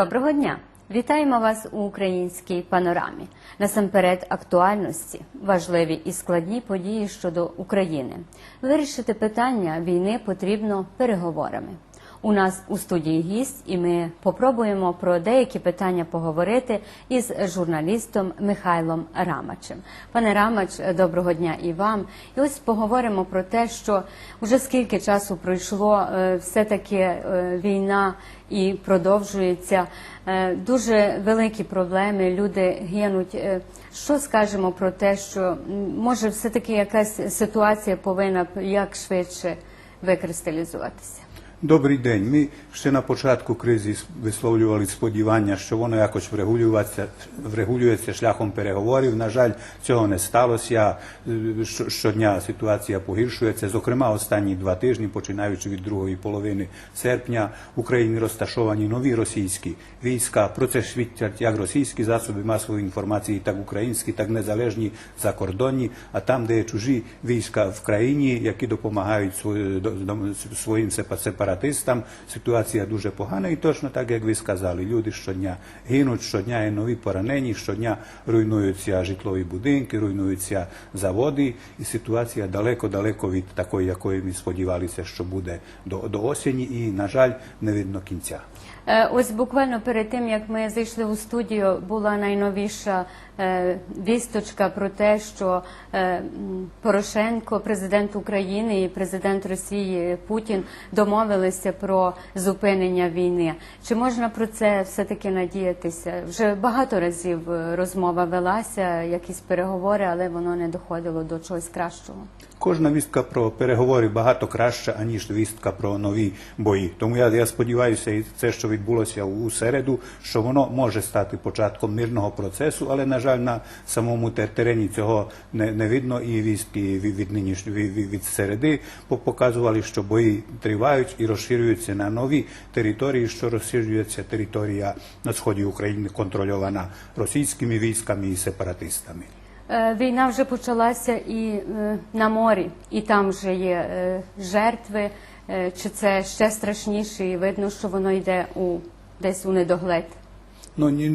Доброго дня! Вітаємо вас у українській панорамі. Насамперед, актуальності, важливі і складні події щодо України. Вирішити питання війни потрібно переговорами. У нас у студії гість, і ми попробуємо про деякі питання поговорити із журналістом Михайлом Рамачем. Пане Рамач, доброго дня і вам. І ось поговоримо про те, що вже скільки часу пройшло, е, все-таки е, війна і продовжується. Е, Дуже великі проблеми, люди гинуть. Що скажемо про те, що може все-таки якась ситуація повинна як швидше викристалізуватися? Добрий день. Ми ще на початку кризи висловлювали сподівання, що воно якось врегулюється, врегулюється шляхом переговорів. На жаль, цього не сталося. Е, Щодня ситуація погіршується. Зокрема, останні два тижні, починаючи від другої половини серпня, в Україні розташовані нові російські війська. Про це свідчать як російські засоби масової інформації, так українські, так незалежні закордонні. А там, де є чужі війська в країні, які допомагають свої- до- до- своїм сепа- сепаратистам, ситуація дуже погана. І точно так, як ви сказали, люди щодня гинуть, щодня є нові поранені, щодня руйнуються житлові будинки, руйнуються заводи, і ситуація далеко-далеко від такої, якої ми сподівалися, що буде до, до осені, і, на жаль, не видно кінця. Е, Ось буквально перед тим як ми зайшли у студію, була найновіша е, вісточка про те, що е, Порошенко, президент України і президент Росії Путін домовилися про зупинення війни. Чи можна про це все таки надіятися? Вже багато разів е, розмова велася, якісь переговори, але воно не доходило до чогось кращого. Кожна вістка про переговори багато краща, аніж вістка про нові бої. Тому я, я сподіваюся, і це, що відбулося у середу, що воно може стати початком мирного процесу, але на жаль, на самому терені цього не, не видно. І вістки від, від, від- від середи показували, що бої тривають і розширюються на нові території, що розширюється територія на сході України, контрольована російськими військами і сепаратистами. Е, Війна вже почалася і е, на морі, і там вже є е, жертви. Чи це ще страшніше, і видно, що воно йде у десь у недоглед. Ну ні,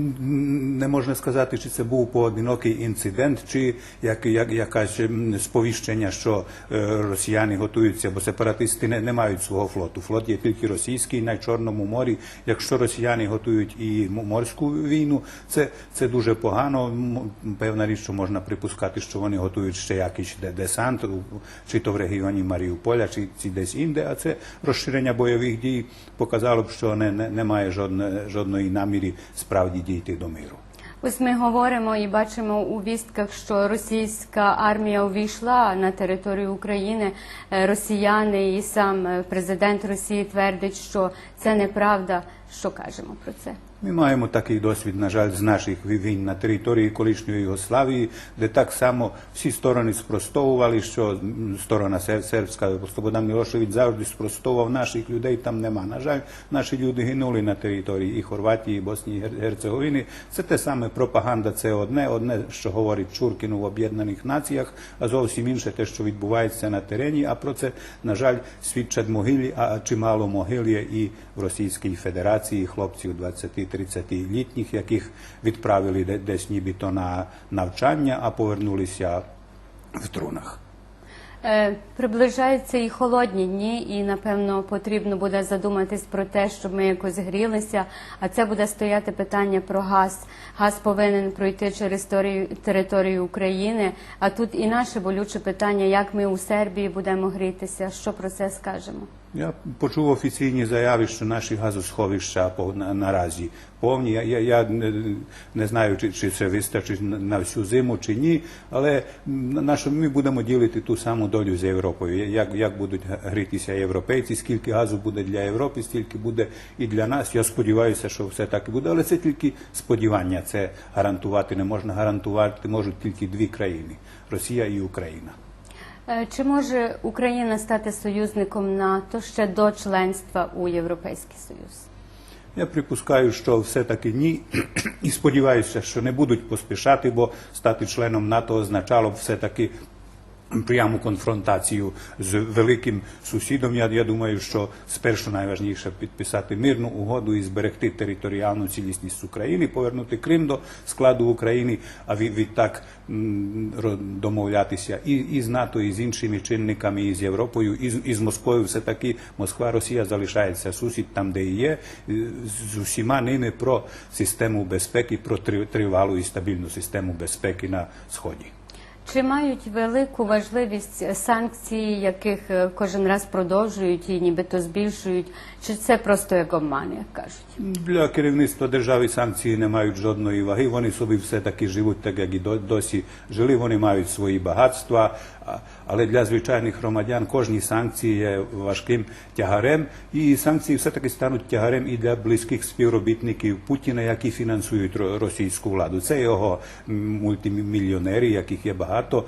не можна сказати, чи це був поодинокий інцидент, чи як, як якась сповіщення, що е, росіяни готуються, бо сепаратисти не, не мають свого флоту. Флот є тільки російський на Чорному морі. Якщо росіяни готують і морську війну, це, це дуже погано. Певна річ, що можна припускати, що вони готують ще якийсь десант, чи то в регіоні Маріуполя, чи, чи десь інде. А це розширення бойових дій показало б, що не, не, немає жодне, жодної намірі справді дійти до миру. Ось ми говоримо і бачимо у вістках, що російська армія увійшла на територію України. Е, Росіяни і сам е, президент Росії твердить, що це неправда. Що кажемо про це? Ми маємо такий досвід, на жаль, з наших війн на території колишньої Югославії, де так само всі сторони спростовували, що сторона сербська Слободан Мілошевич завжди спростовував наших людей. Там нема. На жаль, наші люди гинули на території і Хорватії, і Боснії і Герцеговини. Це те саме пропаганда. Це одне, одне, що говорить Чуркіну в Об'єднаних Націях, а зовсім інше те, що відбувається на терені. А про це на жаль свідчать могилі. А чимало могилі і в Російській Федерації хлопців 23 30-літніх, яких відправили десь нібито на навчання, а повернулися в трунах. Е, приближаються і холодні дні, і напевно потрібно буде задуматись про те, щоб ми якось грілися. А це буде стояти питання про газ. Газ повинен пройти через територію України. А тут і наше болюче питання, як ми у Сербії будемо грітися. Що про це скажемо? Я почув офіційні заяви, що наші газосховища наразі повні. Я, я, я не, знаю, чи, чи це вистачить на, всю зиму чи ні, але на нашу, ми будемо ділити ту саму долю з Європою. Як, як будуть грітися європейці, скільки газу буде для Європи, стільки буде і для нас. Я сподіваюся, що все так і буде, але це тільки сподівання. Це гарантувати не можна гарантувати можуть тільки дві країни Росія і Україна. Е, Чи може Україна стати союзником НАТО ще до членства у Європейський Союз? Я припускаю, що все-таки ні, і сподіваюся, що не будуть поспішати, бо стати членом НАТО означало б все-таки пряму конфронтацію з великим сусідом. Я, думаю, що спершу найважніше підписати мирну угоду і зберегти територіальну цілісність України, повернути Крим до складу України, а від, відтак домовлятися і, і з НАТО, і з іншими чинниками, і з Європою, і з, Москвою. Все таки Москва, Росія залишається сусід там, де є, е, з усіма ними про систему безпеки, про три- тривалу і стабільну систему безпеки на сході. Чи мають велику важливість санкції, яких е, кожен раз продовжують і нібито збільшують? Чи це просто як обман, як кажуть? Для керівництва держави санкції не мають жодної ваги. Вони собі все таки живуть так, як і досі жили. Вони мають свої багатства. Але для звичайних громадян кожні санкції є важким тягарем, і санкції все таки стануть тягарем і для близьких співробітників Путіна, які фінансують російську владу. Це його мультимільйонери, яких є багато.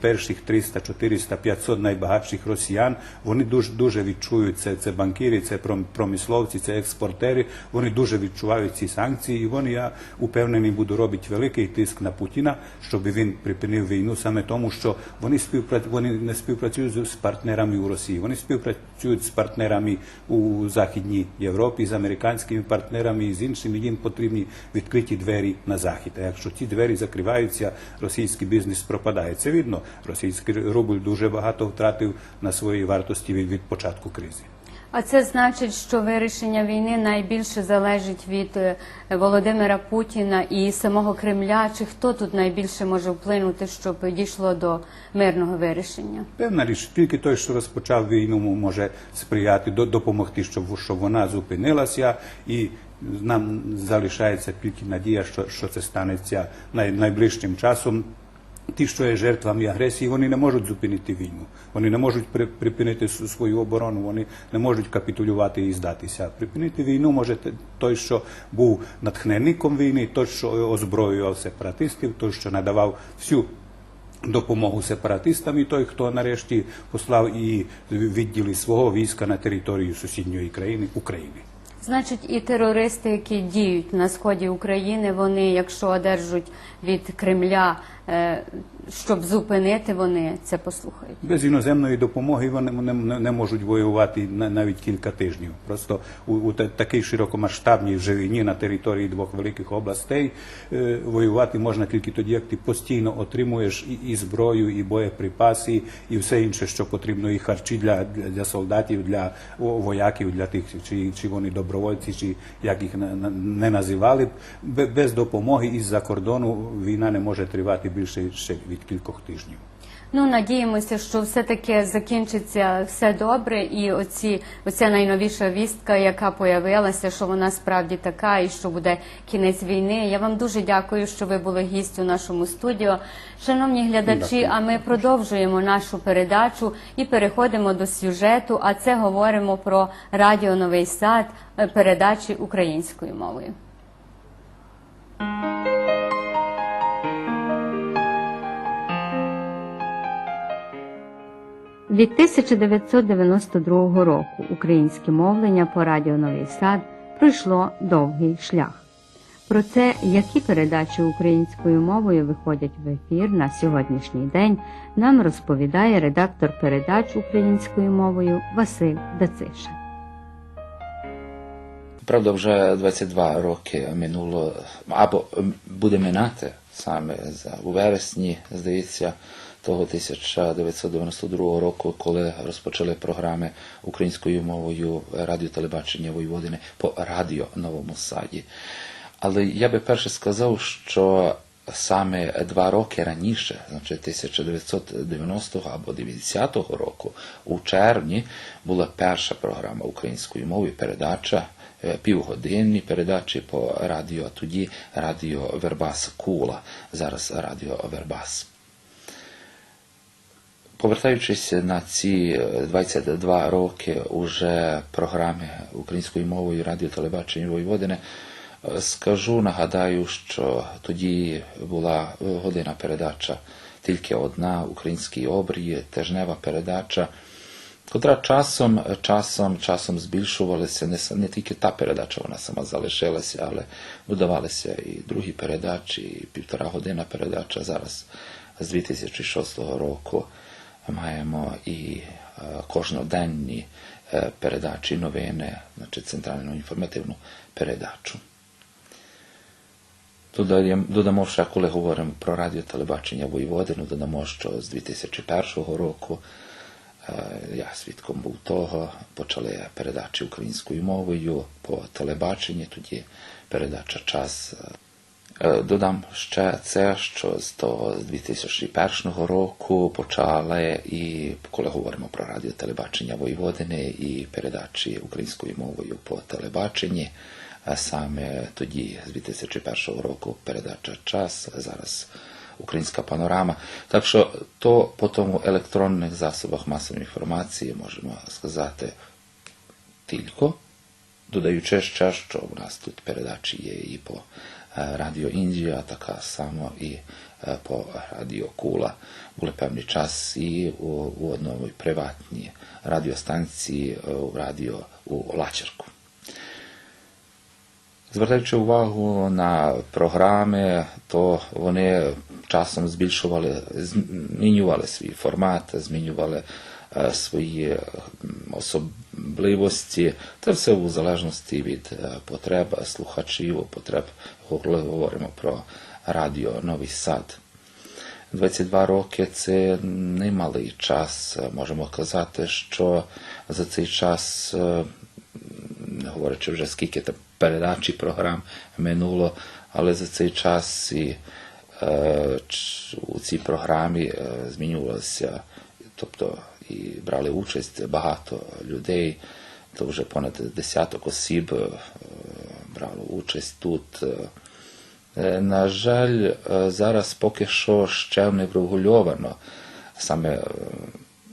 Перших 300, 400, 500 найбагатших росіян. Вони дуже дуже відчують це. Це банкіри, це пром- промисловці, це експортери. Вони дуже відчувають ці санкції, і вони я упевнений буду робити великий тиск на Путіна, щоб він припинив війну саме тому, що вони співпра... вони не співпрацюють з партнерами у Росії. Вони співпрацюють з партнерами у Західній Європі, з американськими партнерами з іншими. Їм потрібні відкриті двері на захід. А якщо ці двері закриваються, російський бізнес пропадає. Це видно. Російський рубль дуже багато втратив на своїй вартості від, від початку кризи. А це значить, що вирішення війни найбільше залежить від е, Володимира Путіна і самого Кремля. Чи хто тут найбільше може вплинути, щоб дійшло до мирного вирішення? Певна річ, тільки той, що розпочав війну, може сприяти, до- допомогти, щоб, щоб вона зупинилася, і нам залишається тільки надія, що, що це станеться най, найближчим часом. Ті, що є жертвами агресії, вони не можуть зупинити війну. Вони не можуть при- припинити свою оборону, вони не можуть капітулювати і здатися. Припинити війну може той, що був натхненником війни, той, що озброював сепаратистів, той, що надавав всю допомогу сепаратистам, і той, хто нарешті послав і відділи свого війська на територію сусідньої країни України. Значить, і терористи, які діють на сході України, вони, якщо одержать від Кремля, е, щоб зупинити, вони це послухають. Без іноземної допомоги вони не, не, можуть воювати на- навіть кілька тижнів. Просто у, у такій широкомасштабній вже війні на території двох великих областей е, воювати можна тільки тоді, як ти постійно отримуєш і, і зброю, і боєприпаси, і все інше, що потрібно, і харчі для, для, для солдатів, для вояків, для тих, чи, чи вони добровольці, чи як їх на- не називали. Бе- Без допомоги із-за кордону війна не може тривати більше ще від кількох тижнів. Ну надіємося, що все-таки закінчиться все добре, і оці оця найновіша вістка, яка появилася, що вона справді така, і що буде кінець війни. Я вам дуже дякую, що ви були гістю у нашому студіо. Шановні глядачі, Дякую. а ми продовжуємо нашу передачу і переходимо до сюжету. А це говоримо про радіо Новий Сад передачі українською мовою. Від 1992 року українське мовлення по радіо Новий Сад пройшло довгий шлях. Про це, які передачі українською мовою виходять в ефір на сьогоднішній день, нам розповідає редактор передач українською мовою Василь Дациша. Правда, вже 22 роки минуло, або буде минати саме у вересні, здається, того 1992 року, коли розпочали програми українською мовою радіо телебачення Воєводини по радіо Новому Саді. Але я би перше сказав, що саме два роки раніше, значить 1990 або 90 року, у червні була перша програма українською мовою, передача е, півгодинні передачі по радіо, а тоді радіо Вербас Кула, зараз радіо Вербас. Повертаючись на ці е, 22 роки уже програми українською мовою радіо телебачення Воєводини, е, скажу, нагадаю, що тоді була е, година передача тільки одна, український обрій, тижнева передача, котра часом, часом, часом збільшувалася, не, не тільки та передача, вона сама залишилася, але додавалися і другі передачі, і півтора година передача. Зараз з 2006 року маємо і кожноденні передачі новини, значить центральну інформативну передачу. Додамо ще, коли говоримо про радіо телебачення Воєводину, додамо, що з 2001 року я свідком був того, почали передачі українською мовою по телебаченні, тоді передача час. Е, Додам ще це, що з того з 2001 року почали і коли говоримо про радіо телебачення Воєводини і передачі українською мовою по телебаченні. Саме тоді, з 2001 року, передача час, зараз українська панорама. Так що то по тому електронних засобах масової інформації можемо сказати тільки, додаючи ще, що у нас тут передачі є і по е, Радіо Індія, така само і по Радіо Кула. Були певний час і у, у одному приватній радіостанції у радіо у Лачерку. Звертаючи увагу на програми, то вони часом збільшували, змінювали свій формат, змінювали свої особливості. Це все у залежності від е, потреб слухачів, потреб, коли говоримо про радіо Новий Сад. 22 роки це немалий час. Можемо казати, що за цей час е, говорячи вже скільки там передач і програм минуло, але за цей час і е, у цій програмі е, змінювалося, тобто і брали участь багато людей, то вже понад десяток осіб е, брало участь тут. Е, На жаль, е, зараз поки що ще не врегульовано саме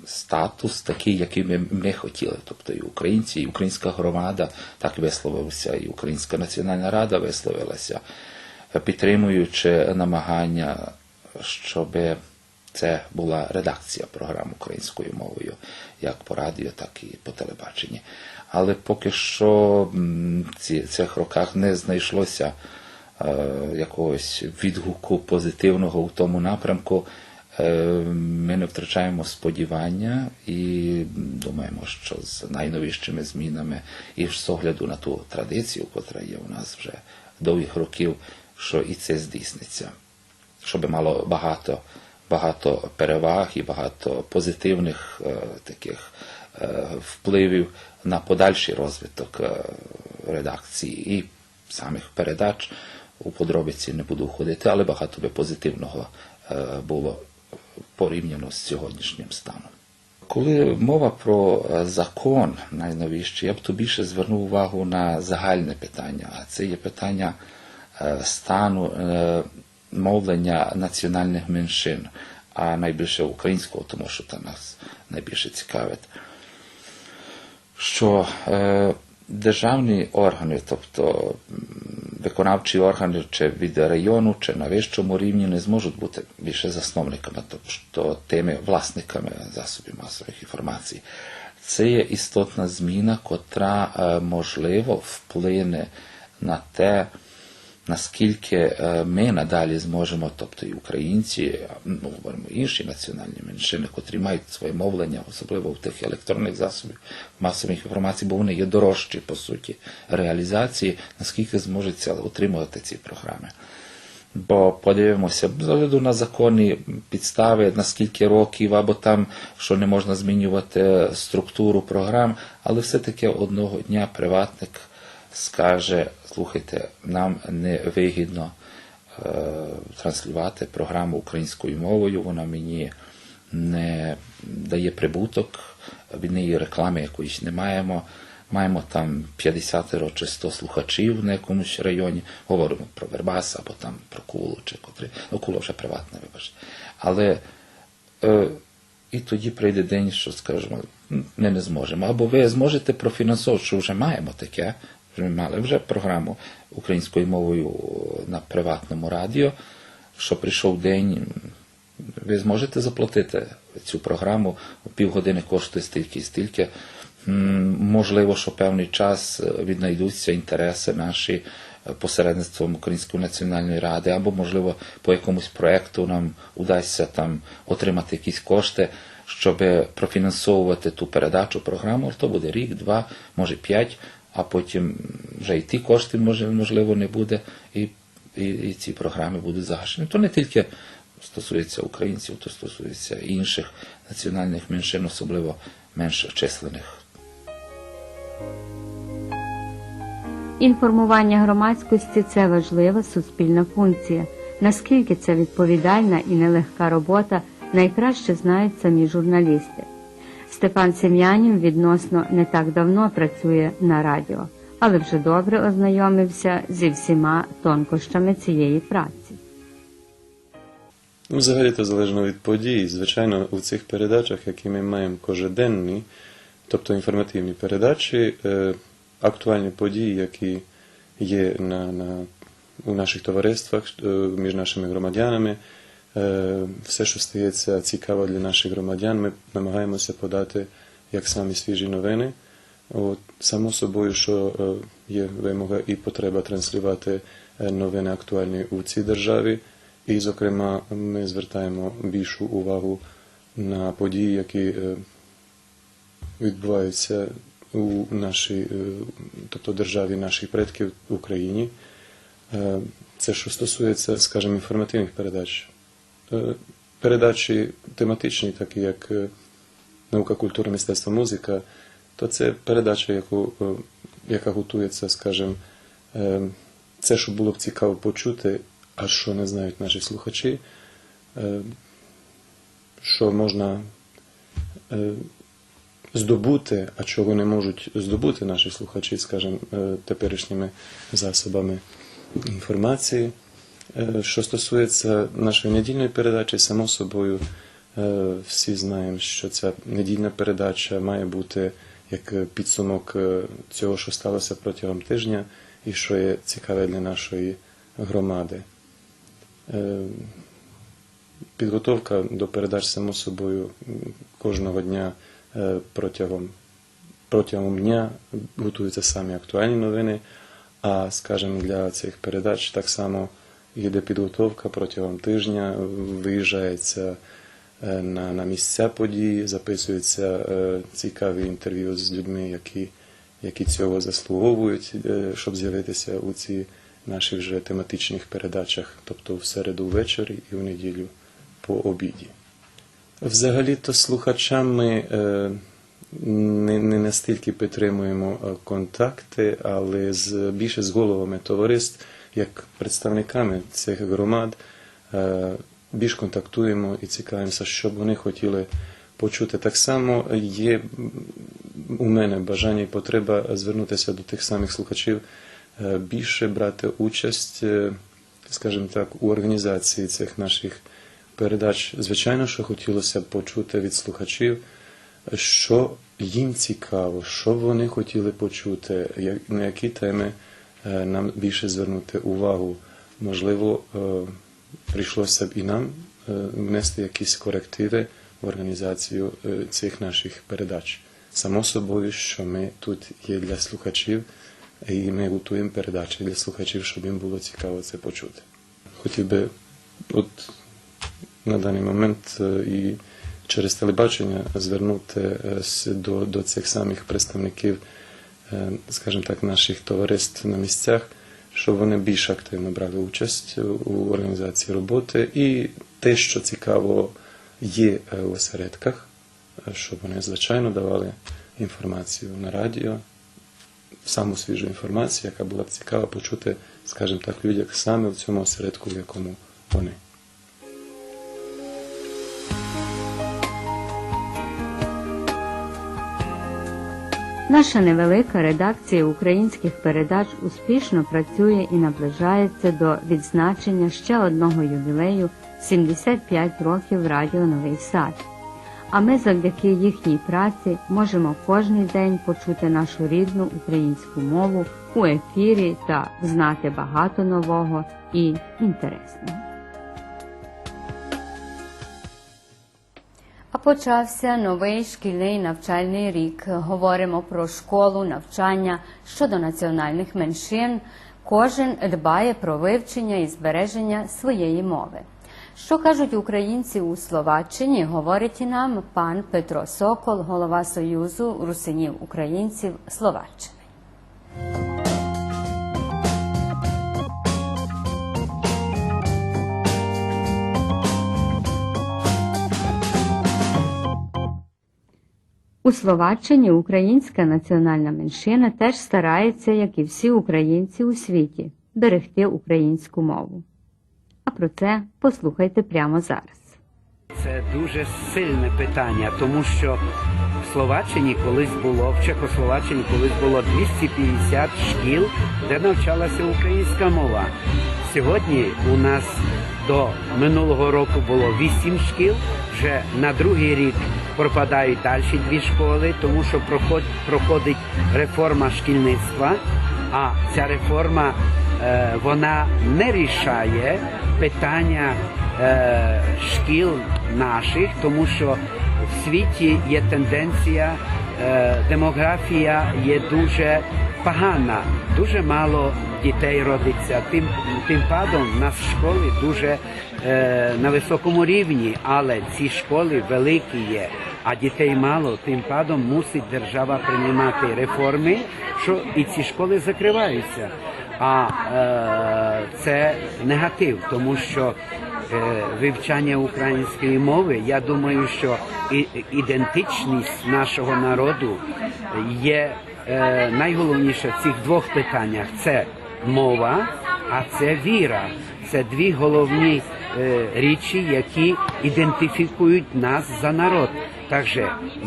статус такий, який ми, ми хотіли. Тобто і українці, і українська громада так висловилася, і Українська Національна Рада висловилася, підтримуючи намагання, щоб це була редакція програм українською мовою, як по радіо, так і по телебаченні. Але поки що ці, цих роках не знайшлося е, якогось відгуку позитивного у тому напрямку. Е, Ми не втрачаємо сподівання і думаємо, що з найновішими змінами і з огляду на ту традицію, яка є у нас вже довгих років, що і це здійсниться, щоб мало багато, багато переваг і багато позитивних е, таких е, впливів на подальший розвиток е, редакції і самих передач. У подробиці не буду входити, але багато би позитивного було порівняно з сьогоднішнім станом. Коли мова про закон найновіший, я б то більше звернув увагу на загальне питання, а це є питання стану мовлення національних меншин, а найбільше українського, тому що це нас найбільше цікавить що е, державні органи, тобто виконавчі органи чи від району, чи на вищому рівні не зможуть бути більше засновниками, тобто тими власниками засобів масових інформацій. Це є істотна зміна, котра е, можливо вплине на те, наскільки е, ми надалі зможемо, тобто і українці, ну, говоримо інші національні меншини, котрі мають своє мовлення, особливо в тих електронних засобів масових інформацій, бо вони є дорожчі по суті реалізації, наскільки зможуть отримувати ці програми. Бо подивимося, з огляду на законні підстави, на скільки років, або там, що не можна змінювати структуру програм, але все-таки одного дня приватник скаже, слухайте, нам не вигідно е, транслювати програму українською мовою, вона мені не дає прибуток, від неї реклами якоїсь не маємо. Маємо там 50 чи 100 слухачів на якомусь районі, говоримо про Вербас або там про Кулу, чи котрі, ну Кула вже приватне, вибачте. Але е, і тоді прийде день, що скажемо, «М, ми не зможемо. Або ви зможете профінансовувати, що вже маємо таке, вже мали вже програму українською мовою на приватному радіо, що прийшов день, ви зможете заплатити цю програму, півгодини коштує стільки і стільки. Можливо, що певний час віднайдуться інтереси наші посередництвом Української національної ради, або, можливо, по якомусь проєкту нам удасться там отримати якісь кошти, щоб профінансовувати ту передачу програму. То буде рік, два, може п'ять, а потім вже і ті кошти можливо не буде, і, і, і ці програми будуть загашені. То не тільки стосується українців, то стосується інших національних меншин, особливо менш численних. Інформування громадськості це важлива суспільна функція. Наскільки це відповідальна і нелегка робота, найкраще знають самі журналісти. Степан Сем'янів відносно не так давно працює на радіо, але вже добре ознайомився зі всіма тонкощами цієї праці. Взагалі то залежно від подій. Звичайно, у цих передачах, які ми маємо кожеденні, тобто інформативні передачі, е, актуальні події, які є на, на, у наших товариствах е, між нашими громадянами, все, що стається цікаво для наших громадян, ми намагаємося подати як самі свіжі новини. От, само собою, що е, є вимога і потреба транслювати е, новини актуальні у цій державі. І, зокрема, ми звертаємо більшу увагу на події, які е, відбуваються у нашій, е, тобто державі наших предків в Україні. Е, Це що стосується, скажімо, інформативних передач. Е, Передачі тематичні, такі як е, наука, культура, мистецтво, музика, то це передача, яку, е, яка готується, скажімо, це, що було б цікаво почути, а що не знають наші слухачі, що можна здобути, а чого не можуть здобути наші слухачі, скажімо, теперішніми засобами інформації. Е, Що стосується нашої недільної передачі, само собою е, всі знаємо, що ця недільна передача має бути як підсумок е, цього, що сталося протягом тижня, і що є цікаве для нашої громади. Підготовка до передач, само собою, кожного дня протягом, протягом дня готуються самі актуальні новини, а, скажімо, для цих передач так само йде підготовка протягом тижня, виїжджається е, на, на місця події, записуються е, цікаві інтерв'ю з людьми, які, які цього заслуговують, е, щоб з'явитися у ці наших вже тематичних передачах, тобто в середу ввечері і в неділю по обіді. Взагалі-то слухачам ми не, не настільки підтримуємо контакти, але з, більше з головами товариств, як представниками цих громад, е, більш контактуємо і цікавимося, що б вони хотіли почути. Так само є у мене бажання і потреба звернутися до тих самих слухачів, е, більше брати участь, е, скажімо так, у організації цих наших передач. Звичайно, що хотілося б почути від слухачів, що їм цікаво, що вони хотіли почути, на які теми нам більше звернути увагу. Можливо, е, прийшлося б і нам е, внести якісь корективи в організацію е, цих наших передач. Само собою, що ми тут є для слухачів, і ми готуємо передачі для слухачів, щоб їм було цікаво це почути. Хотів би от на даний момент е, і через телебачення звернути е, до, до цих самих представників, е, скажімо так, наших товариств на місцях, щоб вони більш активно брали участь у організації роботи. І те, що цікаво є е, у осередках, е, щоб вони, звичайно, давали інформацію на радіо, саму свіжу інформацію, яка була б цікава почути, скажімо так, людям саме в цьому осередку, в якому вони. Наша невелика редакція українських передач успішно працює і наближається до відзначення ще одного ювілею 75 років Радіо Новий Сад. А ми завдяки їхній праці можемо кожний день почути нашу рідну українську мову у ефірі та знати багато нового і інтересного. Почався новий шкільний навчальний рік. Говоримо про школу, навчання щодо національних меншин, Кожен дбає про вивчення і збереження своєї мови. Що кажуть українці у Словаччині, говорить і нам пан Петро Сокол, голова Союзу русинів українців Словаччини. У Словаччині українська національна меншина теж старається, як і всі українці у світі, берегти українську мову. А про це послухайте прямо зараз. Це дуже сильне питання, тому що в Словаччині колись було, в Чехословаччині колись було 250 шкіл, де навчалася українська мова. Сьогодні у нас до минулого року було 8 шкіл. Вже на другий рік пропадають далі дві школи, тому що проход- проходить реформа шкільництва. А ця реформа е, вона не рішає питання е, шкіл наших, тому що в світі є тенденція, е, демографія є дуже погана, дуже мало дітей родиться. Тим, тим падом нас школи дуже е, на високому рівні, але ці школи великі є, а дітей мало. Тим падом мусить держава приймати реформи, що і ці школи закриваються. А е, це негатив, тому що е, вивчання української мови, я думаю, що і, ідентичність нашого народу є е, найголовніше в цих двох питаннях: це мова, а це віра. Це дві головні е, речі, які ідентифікують нас за народ. Також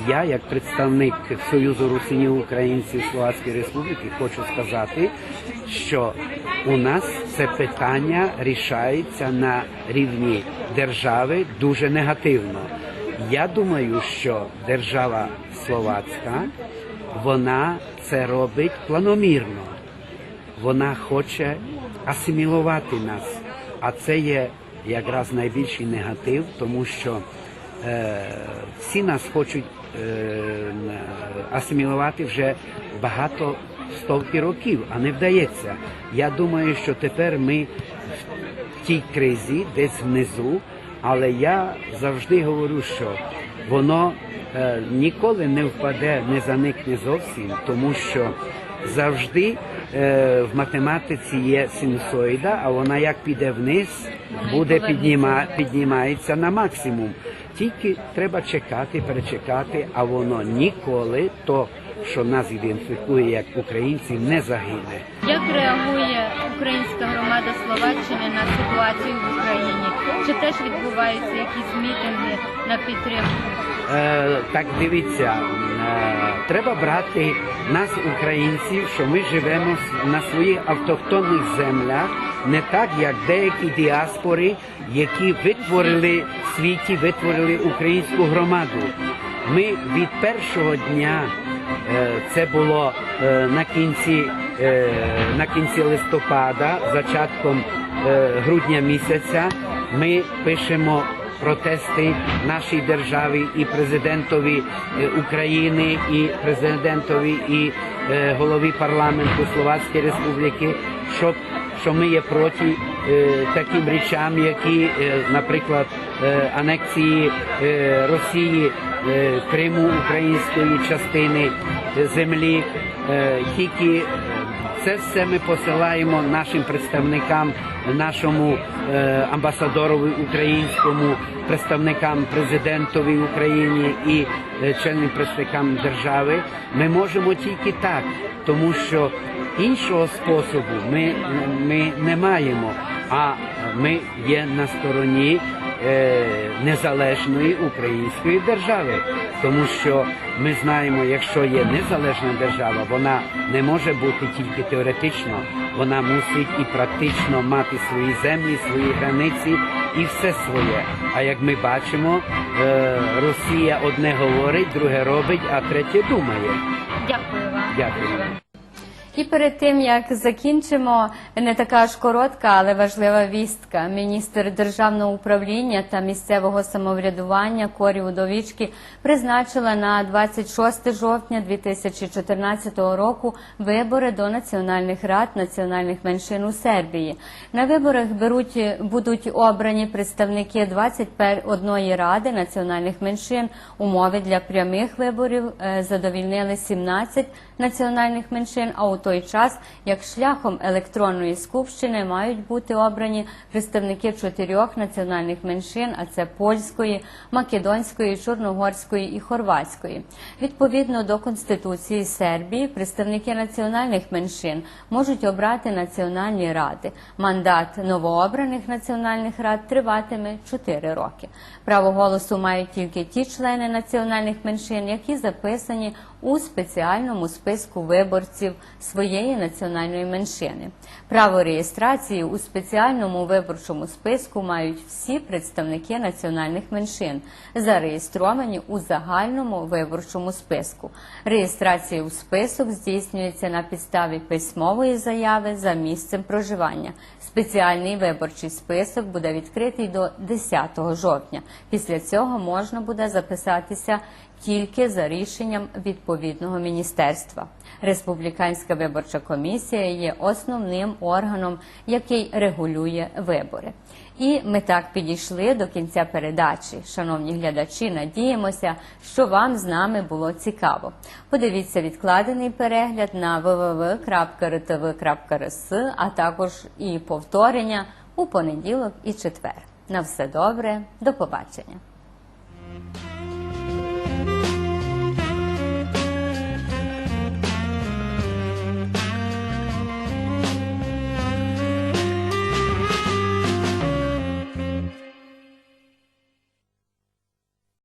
я, як представник Союзу русинів українців Словацької Республіки, хочу сказати, що у нас це питання рішається на рівні держави дуже негативно. Я думаю, що держава словацька вона це робить планомірно. Вона хоче асимілувати нас, а це є якраз найбільший негатив, тому що е, всі нас хочуть е, асимілувати вже багато стовки років, а не вдається. Я думаю, що тепер ми в тій кризі, десь внизу, але я завжди говорю, що воно е, ніколи не впаде, не заникне зовсім, тому що завжди е, в математиці є синусоїда, а вона як піде вниз, буде підніма, піднімається на максимум. Тільки треба чекати, перечекати, а воно ніколи то, що нас ідентифікує як українців, не загине. Як реагує українська громада Словаччини на ситуацію в Україні? Чи теж відбуваються якісь мітинги на підтримку? Е, так дивіться, е, треба брати нас, українців, що ми живемо на своїх автохтонних землях, не так, як деякі діаспори, які витворили в світі, витворили українську громаду. Ми від першого дня, е, це було на кінці, на кінці листопада, початком е, грудня місяця, ми пишемо протести нашій державі і президентові е, України, і президентові і е, голові парламенту Словацької Республіки, щоб що ми є проти е, таким речам, які, е, наприклад, е, анексії е, Росії е, Криму української частини е, землі, е, тільки це все ми посилаємо нашим представникам, нашому е, амбасадорові українському, представникам президентові України і е, членним представникам держави. Ми можемо тільки так, тому що іншого способу ми, ми не маємо. А ми є на стороні е, незалежної української держави, тому що ми знаємо, якщо є незалежна держава, вона не може бути тільки теоретично, вона мусить і практично мати свої землі, свої границі і все своє. А як ми бачимо, е, Росія одне говорить, друге робить, а третє думає. Дякую вам. Дякую. І перед тим як закінчимо, не така ж коротка, але важлива вістка. Міністр державного управління та місцевого самоврядування Корі Удовічки призначила на 26 жовтня 2014 року вибори до національних рад національних меншин у Сербії. На виборах беруть будуть обрані представники 21 ради національних меншин. Умови для прямих виборів е, задовільнили 17 національних меншин. А у той час, як шляхом електронної скупщини, мають бути обрані представники чотирьох національних меншин, а це польської, македонської, чорногорської і хорватської. Відповідно до конституції Сербії, представники національних меншин можуть обрати національні ради. Мандат новообраних національних рад триватиме 4 роки. Право голосу мають тільки ті члени національних меншин, які записані у спеціальному списку виборців своєї національної меншини. Право реєстрації у спеціальному виборчому списку мають всі представники національних меншин, зареєстровані у загальному виборчому списку. Реєстрація у список здійснюється на підставі письмової заяви за місцем проживання. Спеціальний виборчий список буде відкритий до 10 жовтня. Після цього можна буде записатися тільки за рішенням відповідного міністерства. Республіканська виборча комісія є основним органом, який регулює вибори. І ми так підійшли до кінця передачі. Шановні глядачі, надіємося, що вам з нами було цікаво. Подивіться відкладений перегляд на www.rtv.rs, а також і повторення у понеділок і четвер. На все добре, до побачення.